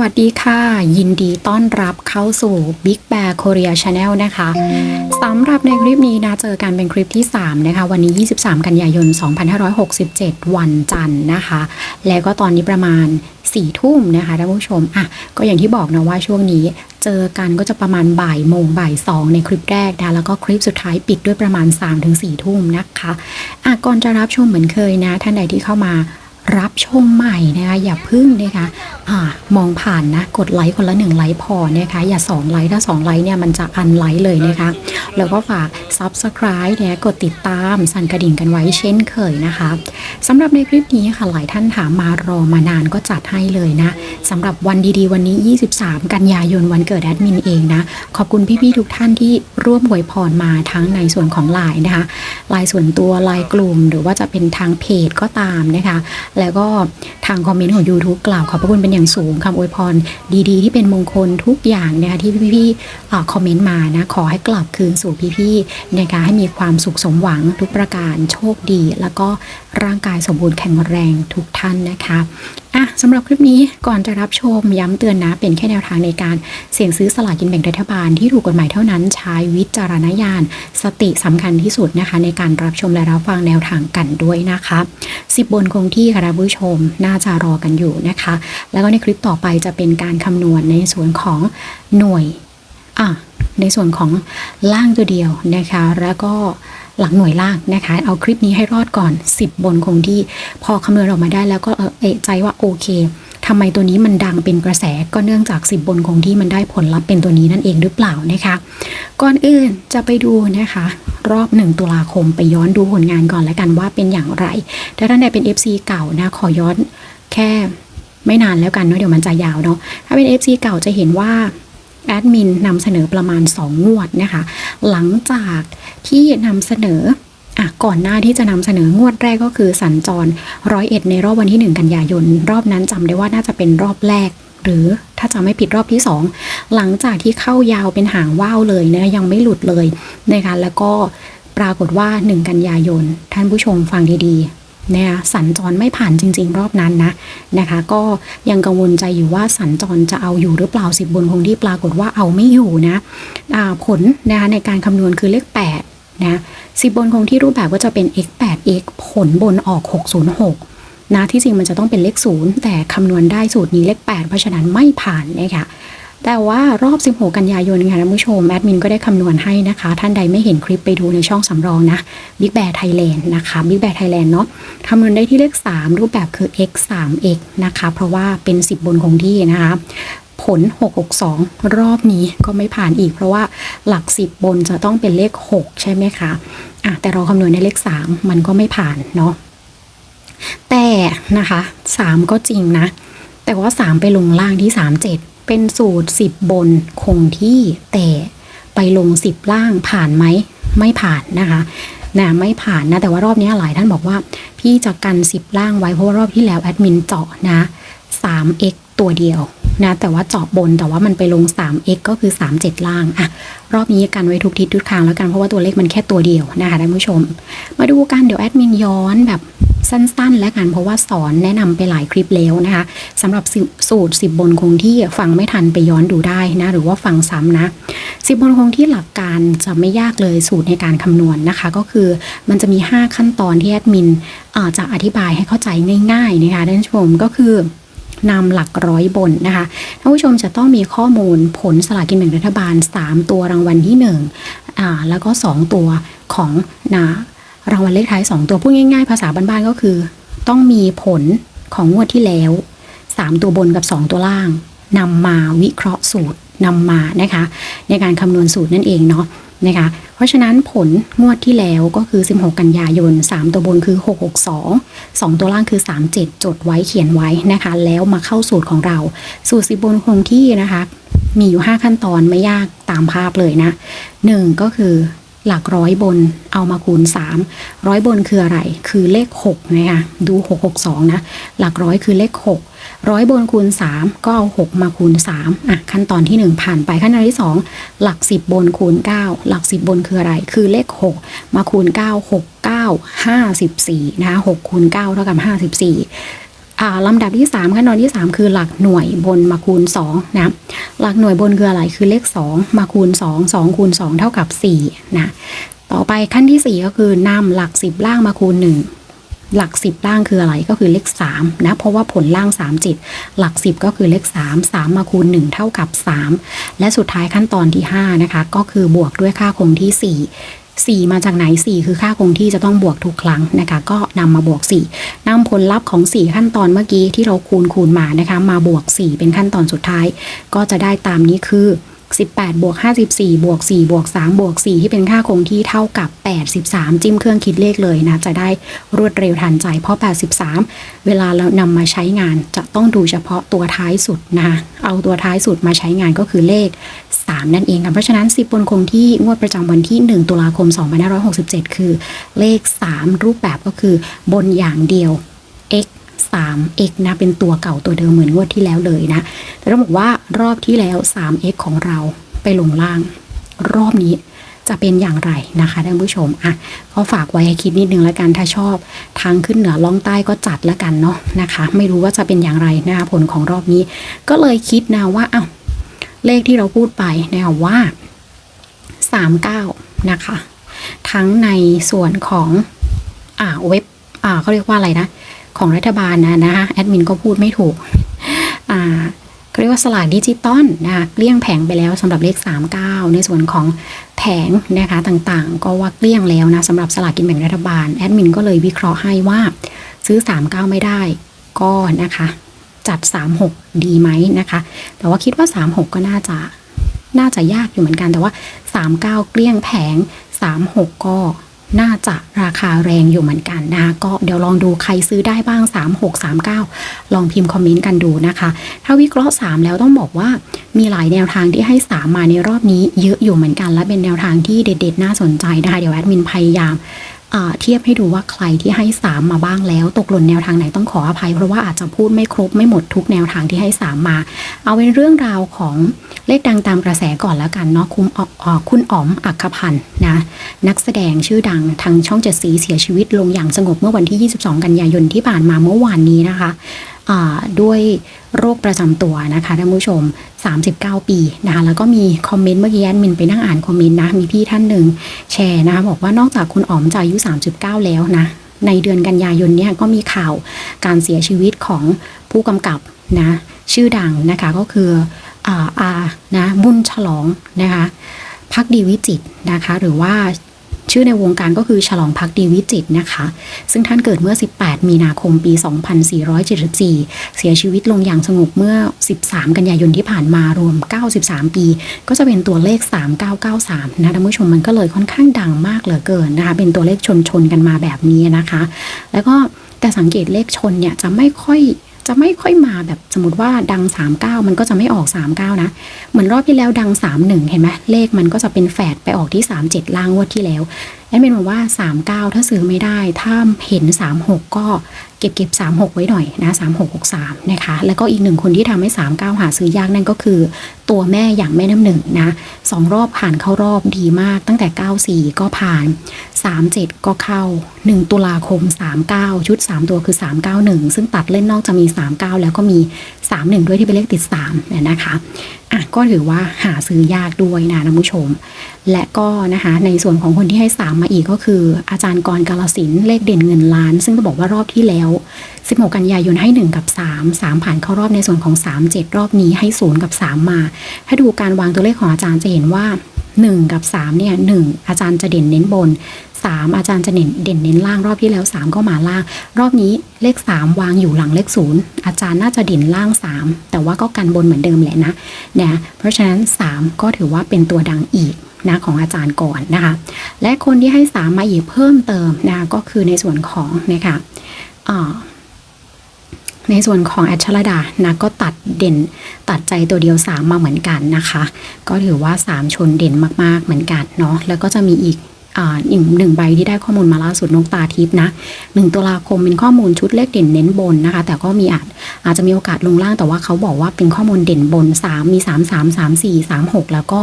วัสดีค่ะ ยินดีต้อนรับเข้าสู่ Big Bear Korea Channel นะคะสำหรับในคลิปนี้นะเจอกันเป็นคลิปที่ 3 นะคะ วันนี้ 23 กันยายน 2567 วันจันทร์นะคะ แล้วก็ตอนนี้ประมาณ4ทุ่มนะคะท่านผู้ชมอะก็อย่างที่บอกนะว่าช่วงนี้เจอกันก็จะประมาณบ่ายโมงบ่ายสองในคลิปแรกนะแล้วก็คลิปสุดท้ายปิดด้วยประมาณ3-4ทุ่มนะคะอะก่อนจะรับชมเหมือนเคยนะ ท่านใดที่เข้ามา รับชมใหม่นะคะอย่าพึ่งนะคะอ่ามองผ่านนะ กดไลค์คนละหนึ่งไลค์พอนะคะอย่าสองไลค์ถ้าสองไลค์เนี่ยมันจะอันไลค์เลยนะคะ แล้วก็ฝาก subscribe เนี่ยกดติดตามสั่นกระดิ่งกันไว้เช่นเคยนะคะสำหรับในคลิปนี้ค่ะหลายท่านถามมารอมานานก็จัดให้เลยนะสำหรับวันดีๆ วันนี้ 23 กันยายนวันเกิดแอดมินเองนะ ขอบคุณพี่ๆทุกท่านที่ร่วมอวยพรมาทั้งในส่วนของไลน์นะคะไลน์ส่วนตัวไลน์กลุ่ม หรือว่าจะเป็นทางเพจก็ตามนะคะแล้วก็ทางคอมเมนต์ของ YouTube กล่าวขอบพระคุณเป็นอย่างสูงคำอวยพรดีๆ ที่เป็นมงคลทุกอย่างนะคะที่พี่ๆคอมเมนต์มานะขอให้กลับคืนสู่พี่ๆในการให้มีความสุขสมหวังทุกประการโชคดี แล้วก็ร่างกายสมบูรณ์แข็งแรงทุกท่านนะคะ อะสำหรับคลิปนี้ก่อนจะรับชมย้ำเตือนนะ เป็นแค่แนวทางในการเสี่ยงซื้อสลากกินแบ่งรัฐบาลที่ถูกกฎหมายเท่านั้นใช้วิจารณญาณ สติสำคัญที่สุดนะคะ ในการรับชมและรับฟังแนวทางกันด้วยนะคะสิบบนคงที่ค่ะท่านผู้ชมน่าจะรอกันอยู่นะคะ แล้วก็ในคลิปต่อไปจะเป็นการคำนวณในส่วนของหน่วยอะในส่วนของล่างตัวเดียวนะคะ แล้วก็ หลักหน่วยล่างนะคะ เอาคลิปนี้ให้รอดก่อน 10 บนคงที่พอคำนวณออกมาได้แล้วก็เออเอะใจว่าโอเคทำไมตัวนี้มันดังเป็นกระแสก็เนื่องจาก 10 บนคงที่มันได้ผลลัพธ์เป็นตัวนี้นั่นเองหรือเปล่านะคะ ก่อนอื่นจะไปดูนะคะ รอบ 1 ตุลาคมไปย้อนดูผลงานก่อนแล้วกันว่าเป็นอย่างไรถ้าท่านใดเป็น FC เก่านะขอย้อนแค่ไม่นานแล้วกันเนาะเดี๋ยวมันจะยาวเนาะถ้าเป็น FC เก่าจะเห็นว่าแอดมินนำเสนอประมาณ 2 งวดนะคะ หลังจาก ที่นำเสนออะก่อนหน้าที่จะนำเสนองวดแรกก็คือสัญจรร้อยเอ็ดในรอบวันที่ 1 กันยายน รอบนั้นจำได้ว่าน่าจะเป็นรอบแรก หรือถ้าจำไม่ผิดรอบที่ 2 หลังจากที่เข้ายาวเป็นหางว่าวเลยนะยังไม่หลุดเลยนะคะแล้วก็ปรากฏว่า 1 กันยายน ท่านผู้ชมฟังดีๆนะคะสัญจรไม่ผ่านจริง ๆ รอบนั้นนะนะคะ ก็ยังกังวลใจอยู่ว่าสัญจรจะเอาอยู่หรือเปล่าสิบบนคงที่ปรากฏว่าเอาไม่อยู่นะผลนะคะในการคำนวณคือเลข 8 นะสิบบนคงที่รูปแบบก็จะเป็น x 8 x ผลบนออก 606 นะที่จริงมันจะต้องเป็นเลขศูนย์แต่คำนวณได้สูตรนี้เลข 8 เพราะฉะนั้นไม่ผ่านนะคะแต่ว่ารอบ 16 กันยายนค่ะท่านผู้ชม แอดมินก็ได้คำนวณให้นะคะ ท่านใดไม่เห็นคลิปไปดูในช่องสำรองนะ Big Bear Thailand นะคะ Big Bear Thailand เนาะคำนวณได้ที่เลข 3 รูปแบบคือ x 3 x นะคะ เพราะว่าเป็น 10 บนคงที่นะคะ ผล 662 รอบนี้ก็ไม่ผ่านอีก เพราะว่าหลัก 10 บนจะต้องเป็นเลข 6 ใช่ไหมคะอะแต่เราคำนวณในเลข 3 มันก็ไม่ผ่านเนาะแต่นะคะ 3 ก็จริงนะ แต่ว่า 3 ไปลงล่างที่ 37 เป็นสูตร 10 บนคงที่แต่ไปลง 10 ล่างผ่านไหมไม่ผ่านนะคะนะไม่ผ่านนะแต่ว่ารอบนี้หลายท่านบอกว่า พี่จะกัน 10 ล่างไว้เพราะว่ารอบที่แล้วแอดมินเจาะนะ 3x ตัวเดียว นะแต่ว่าเจาะบนแต่ว่ามันไปลง 3x ก็คือ 37 ล่างอะรอบนี้กันไว้ทุกทิศทุกทางแล้วกันเพราะว่าตัวเลขมันแค่ตัวเดียวนะคะท่านผู้ชม มาดูกันเดี๋ยวแอดมินย้อนแบบสั้นๆ แล้วกันเพราะว่าสอนแนะนำไปหลายคลิปแล้วนะคะสำหรับสูตร 10 บนคงที่ฟังไม่ทันไปย้อนดูได้นะหรือว่าฟังซ้ำนะ 10 บนคงที่หลักการจะไม่ยากเลยสูตรในการคำนวณนะคะ ก็คือมันจะมี 5 ขั้นตอนที่แอดมินจะอธิบายให้เข้าใจง่าย ๆ นะคะท่านผู้ชมก็คือ นำหลักร้อยบนนะคะท่านผู้ชมจะต้องมีข้อมูลผลสลากินแบ่งรัฐบาล 3 ตัวรางวัลที่1อ่าแล้วก็ 2 ตัวของนะรางวัลเลขท้าย 2 ตัวพูดง่ายๆ ภาษาบ้านๆก็คือ ต้องมีผลของงวดที่แล้ว 3 ตัวบนกับ 2 ตัวล่างนำมาวิเคราะห์สูตรนำมานะคะ ในการคำนวณสูตรนั่นเองเนาะนะคะ เพราะฉะนั้นผลงวดที่แล้วก็คือ 16 กันยายน 3 ตัวบนคือ 662 2 ตัวล่างคือ 37 จดไว้เขียนไว้นะคะ แล้วมาเข้าสูตรของเรา สูตรสิบบนคงที่นะคะ มีอยู่ 5 ขั้นตอนไม่ยากตามภาพเลยนะ 1 ก็คือ หลักร้อยบนเอามาคูณ 3 ร้อยบนคืออะไร คือเลข6นะคะดู 662 นะ หลักร้อยคือเลข 6 ร้อยบนคูณ 3 ก็เอา 6 มาคูณ 3 อะ ขั้นตอนที่ 1 ผ่านไปขั้นตอนที่ 2 หลัก 10 บนคูณ 9 หลัก 10 บนคืออะไร คือเลข 6 มาคูณ 9 6 9 54 นะคะ6คูณ9เท่ากับ 54อ่ ลำดับที่3ขั้นตอนที่ 3 คือหลักหน่วยบนมาคูณ2นะหลักหน่วยบนคืออะไรคือเลข 2 มาคูณ 2 2คูณ2เท่ากับ4นะต่อไปขั้นที่ 4 ก็คือนำหลัก 10 ล่างมาคูณ 1หลัก 10 ล่างคืออะไรก็คือเลข3นะเพราะว่าผลล่าง 3 จิต หลัก 10 ก็คือเลข 3 3 มาคูณ 1 เท่ากับ 3 และสุดท้ายขั้นตอนที่ 5 นะคะ ก็คือบวกด้วยค่าคงที่ 4 4 มาจากไหน 4 คือค่าคงที่จะต้องบวกทุกครั้งนะคะ ก็นำมาบวก 4นำผลลัพธ์ของ 4 ขั้นตอนเมื่อกี้ที่เราคูณคูณมานะคะ มาบวก 4 เป็นขั้นตอนสุดท้าย ก็จะได้ตามนี้คือ 18บวก54บวก4บวก3บวก4ที่เป็นค่าคงที่เท่ากับ 83 จิ้มเครื่องคิดเลขเลยนะ จะได้รวดเร็วทันใจ เพราะ 83 เวลาเรานำมาใช้งานจะต้องดูเฉพาะตัวท้ายสุดนะคะเอาตัวท้ายสุดมาใช้งานก็คือเลข 3 นั่นเองค่ะเพราะฉะนั้น 10บนคงที่งวดประจำวันที่ 1 ตุลาคม 2567 คือเลข 3 รูปแบบก็คือบนอย่างเดียว x 3 x นะเป็นตัวเก่าตัวเดิมเหมือนงวดที่แล้วเลยนะ แต่ต้องบอกว่ารอบที่แล้ว 3x ของเราไปลงล่าง รอบนี้จะเป็นอย่างไรนะคะท่านผู้ชมอะก็ฝากไว้ให้คิดนิดนึงแล้วกันถ้าชอบ ทางขึ้นเหนือล่องใต้ก็จัดแล้วกันเนาะนะคะ ไม่รู้ว่าจะเป็นอย่างไรนะคะผลของรอบนี้ ก็เลยคิดนะว่าอ้าวเลขที่เราพูดไปนะคะว่า 39 นะคะ ทั้งในส่วนของอ่าเว็บอ่าเขาเรียกว่าอะไรนะ ของรัฐบาลนะนะคะแอดมินก็พูดไม่ถูกอ่าเขาเรียกว่าสลากดิจิตอลนะคะเกลี้ยงแผงไปแล้วสำหรับเลข 39 ในส่วนของแผงนะคะต่างๆ ก็ว่าเกลี้ยงแล้วนะสำหรับสลากกินแบ่งรัฐบาลแอดมินก็เลยวิเคราะห์ให้ว่าซื้อ 39 ไม่ได้ก็นะคะจัด 36 ดีไหมนะคะ แต่ว่าคิดว่า 36 ก็น่าจะน่าจะยากอยู่เหมือนกันแต่ว่า 39 เกลี้ยงแผง 36 ก็ น่าจะราคาแรงอยู่เหมือนกันนะคะก็เดี๋ยวลองดูใครซื้อได้บ้าง 36 39 ลองพิมพ์คอมเมนต์กันดูนะคะ ถ้าวิเคราะห์ 3 แล้วต้องบอกว่ามีหลายแนวทางที่ให้ 3 มาในรอบนี้เยอะอยู่เหมือนกัน และเป็นแนวทางที่เด็ดๆ น่าสนใจนะคะเดี๋ยวแอดมินพยายาม เทียบให้ดูว่าใครที่ให้ 3 มาบ้างแล้ว ตกหล่นแนวทางไหนต้องขออภัย เพราะว่าอาจจะพูดไม่ครบไม่หมดทุกแนวทางที่ให้ 3 มา เอาเป็นเรื่องราวของเลขดังตามกระแสก่อนแล้วกันเนาะคุณออคุณอ๋อมอักขพันธ์นะนักแสดงชื่อดังทางช่องเจ็ดสีเสียชีวิตลงอย่างสงบเมื่อวันที่ 22 กันยายนที่ผ่านมาเมื่อวานนี้นะคะ ด้วยโรคประจำตัวนะคะท่านผู้ชม 39 ปีนะคะแล้วก็มีคอมเมนต์เมื่อกี้แอดมินไปนั่งอ่านคอมเมนต์นะ มีพี่ท่านหนึ่งแชร์นะคะบอกว่านอกจากคุณอ๋อมจะอายุ 39 แล้วนะ ในเดือนกันยายนเนี่ยก็มีข่าวการเสียชีวิตของผู้กำกับนะชื่อดังนะคะก็คืออาอานะบุญฉลองนะคะพักดีวิจิตนะคะหรือว่า ชื่อในวงการก็คือฉลองพักดีวิจิตนะคะ ซึ่งท่านเกิดเมื่อ 18 มีนาคมปี 2474 เสียชีวิตลงอย่างสงบเมื่อ 13 กันยายนที่ผ่านมารวม 93 ปี ก็จะเป็นตัวเลข 3993 นะท่านผู้ชมมันก็เลยค่อนข้างดังมากเหลือเกินนะคะ เป็นตัวเลขชนชนกันมาแบบนี้นะคะ แล้วก็แต่สังเกตเลขชนเนี่ยจะไม่ค่อย จะไม่ค่อยมาแบบสมมติว่าดัง 39 มันก็จะไม่ออก 39 นะ เหมือนรอบที่แล้วดัง 31 เห็นไหมเลขมันก็จะเป็นแฝดไปออกที่ 37 ล่างวดที่แล้วแอดมินบอกว่า 39 ถ้าซื้อไม่ได้ ถ้าเห็น 36 ก็เก็บเก็บ36 ไว้หน่อยนะ 3663 นะคะ แล้วก็อีกหนึ่งคนที่ทำให้ 39 หาซื้อยากนั่นก็คือ ตัวแม่อย่างแม่น้ำหนึ่งนะสองรอบผ่านเข้ารอบดีมากตั้งแต่ 94 ก็ผ่าน 37 ก็เข้า 1 ตุลาคม 39 ชุด 3 ตัวคือ 391 ซึ่งตัดเล่นนอกจะมี 39 แล้วก็มี 31 ด้วยที่เป็นเลขติด3เนี่ยนะคะอะก็ถือว่าหาซื้อยากด้วยนะท่านผู้ชม และก็นะคะในส่วนของคนที่ให้ 3 มาอีกก็คือ อาจารย์กรกาลสินเลขเด่นเงินล้าน ซึ่งต้องบอกว่ารอบที่แล้ว 16 กันยายนให้ 1 กับ 3 3 ผ่านเข้ารอบในส่วนของ 3 7 รอบนี้ให้ 0 กับ 3 มา ถ้าดูการวางตัวเลขของอาจารย์จะเห็นว่า 1 กับ 3 เนี่ย1อาจารย์จะเด่นเน้นบน 3 อาจารย์จะเด่นเด่นเน้นล่างรอบที่แล้ว 3 ก็มาล่าง รอบนี้เลข 3 วางอยู่หลังเลข 0 อาจารย์น่าจะเด่นล่าง 3 แต่ว่าก็กันบนเหมือนเดิมแหละนะนะเพราะฉะนั้น 3 ก็ถือว่าเป็นตัวดังอีกนะของอาจารย์ก่อนนะคะ และคนที่ให้ 3 มาอีกเพิ่มเติมนะก็คือในส่วนของนะคะอ่า ในส่วนของแอชลดานะก็ตัดเด่นตัดใจตัวเดียว 3 มาเหมือนกันนะคะ ก็ถือว่า 3 ชนเด่นมากๆเหมือนกันเนาะแล้วก็จะมีอีกอ,อีกหนึ่งใบที่ได้ข้อมูลมาล่าสุดนกตาทิพย์นะ1ตุลาคมเป็นข้อมูลชุดเลขเด่นเน้นบนนะคะ แต่ก็มีอาจอาจจะมีโอกาสลงล่างแต่ว่าเขาบอกว่าเป็นข้อมูลเด่นบน 3 มี 3 3 3 4 3 6 แล้วก็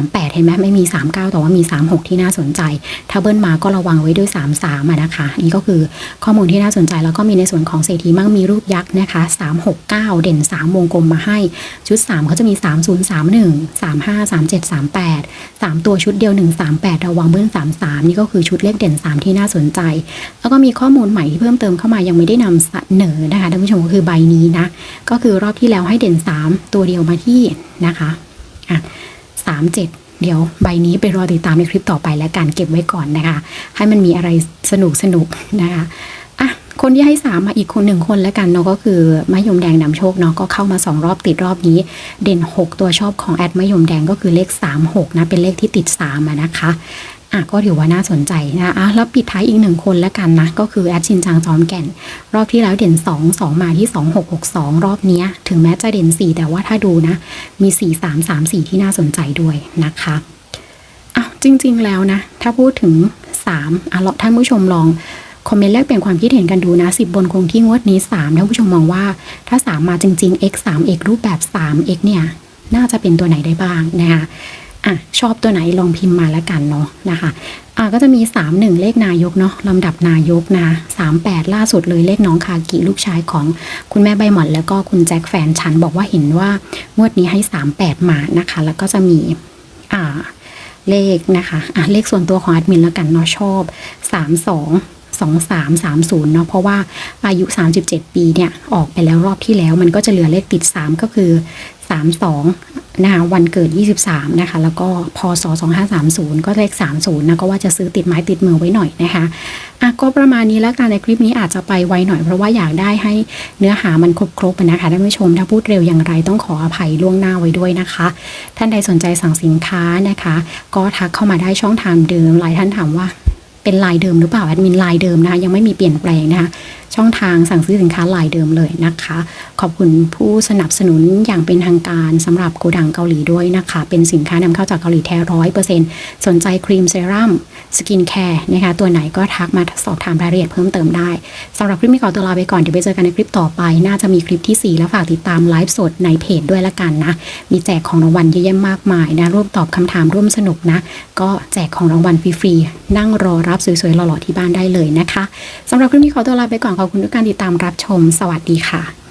38 เห็นไหมไม่มี 39 แต่ว่ามี 36 ที่น่าสนใจ ถ้าเบิ้ลมาก็ระวังไว้ด้วย 33อะนะคะนนี่ก็คือข้อมูลที่น่าสนใจแล้วก็มีในส่วนของเศรษฐีมั่งมีรูปยักษ์นะคะ 369 เด่น 3 วงกลมมาให้ชุด 3 เขาจะมี 3031 35 37 38 3 ตัวชุดเดียว 138 ระวังเบิ้ล33 นี่ก็คือชุดเลขเด่น 3 ที่น่าสนใจ แล้วก็มีข้อมูลใหม่ที่เพิ่มเติมเข้ามายังไม่ได้นำเสนอนะคะท่านผู้ชมก็คือใบนี้นะก็คือรอบที่แล้วให้เด่น 3 ตัวเดียวมาที่นะคะอะ 3 7 เดี๋ยวใบนี้ไปรอติดตามในคลิปต่อไปและการเก็บไว้ก่อนนะคะ ให้มันมีอะไรสนุกสนุกนะคะอะคนที่ให้สามมาอีกคนหนึ่งคนแล้วกันเนาะก็คือมะยมแดงนำโชคเนาะก็เข้ามาสองรอบติดรอบนี้ เด่น 6 ตัวชอบของแอดมะยมแดงก็คือเลข 3 6นะเป็นเลขที่ติด3อะนะคะ อะก็ถือว่าน่าสนใจนะอะแล้วปิดท้ายอีกหนึ่งคนแล้วกันนะ ก็คือแอดชินจังจอมแก่น รอบที่แล้วเด่น 2 2 มาที่ 2 6 6 2 รอบนี้ถึงแม้จะเด่น 4 แต่ว่าถ้าดูนะ มี 4 3 3 4 ที่น่าสนใจด้วยนะคะอะจริง ๆ แล้วนะ ถ้าพูดถึง 3อะเราท่านผู้ชมลองคอมเมนต์แลกเปลี่ยนความคิดเห็นกันดูนะ 10 บนคงที่งวดนี้ 3 ท่านผู้ชมมองว่าถ้า 3 มาจริง ๆ x 3 x รูปแบบ 3 x เนี่ย น่าจะเป็นตัวไหนได้บ้างนะคะ อะชอบตัวไหนลองพิมพ์มาแล้วกันเนาะนะคะอะก็จะมี 3 1 เลขนายกเนาะลำดับนายกนะ3 8 ล่าสุดเลยเลขน้องคากิลูกชายของคุณแม่ใบหมอนแล้วก็คุณแจ็คแฟนฉันบอกว่าเห็นว่างวดนี้ให้ 3 8 มานะคะ แล้วก็จะมีอ่าเลขนะคะอะเลขส่วนตัวของแอดมินแล้วกันเนาะชอบ 3 2 2 3 3 0 เนาะเพราะว่าอายุ 37 ปีเนี่ย ออกไปแล้วรอบที่แล้วมันก็จะเหลือเลขติด 3 ก็คือ 32นะคะวันเกิด 23นะคะแล้วก็พศ2530 ก็เลข 30นะก็ว่าจะซื้อติดไม้ติดมือไว้หน่อยนะคะอะก็ประมาณนี้แล้วกันในคลิปนี้อาจจะไปไวหน่อยเพราะว่าอยากได้ให้เนื้อหามันครบๆอะนะคะท่านผู้ชมถ้าพูดเร็วอย่างไรต้องขออภัยล่วงหน้าไว้ด้วยนะคะ ท่านใดสนใจสั่งสินค้านะคะ ก็ทักเข้ามาได้ช่องทางเดิมหลายท่านถามว่า เป็นลายเดิมหรือเปล่าแอดมินลายเดิมนะคะยังไม่มีเปลี่ยนแปลงนะคะช่องทางสั่งซื้อสินค้าลายเดิมเลยนะคะ ขอบคุณผู้สนับสนุนอย่างเป็นทางการสำหรับโกดังเกาหลีด้วยนะคะ เป็นสินค้านำเข้าจากเกาหลีแท้ร้อยเปอร์เซ็นต์สนใจครีมเซรั่มสกินแคร์นะคะตัวไหนก็ทักมาสอบถามรายละเอียดเพิ่มเติมได้สำหรับคลิปนี้ขอตัวลาไปก่อน เดี๋ยวไปเจอกันในคลิปต่อไป น่าจะมีคลิปที่ 4 แล้วฝากติดตามไลฟ์สดในเพจด้วยละกันนะ มีแจกของรางวัลเยอะแยะมากมายนะร่วมตอบคำถามร่วมสนุกนะก็แจกของรางวัลฟรีๆนั่งรอรับสวยๆหล่อๆที่บ้านได้เลยนะคะสำหรับคลิปนี้ขอตัวลาไปก่อนขอบคุณทุกการติดตามรับชม สวัสดีค่ะ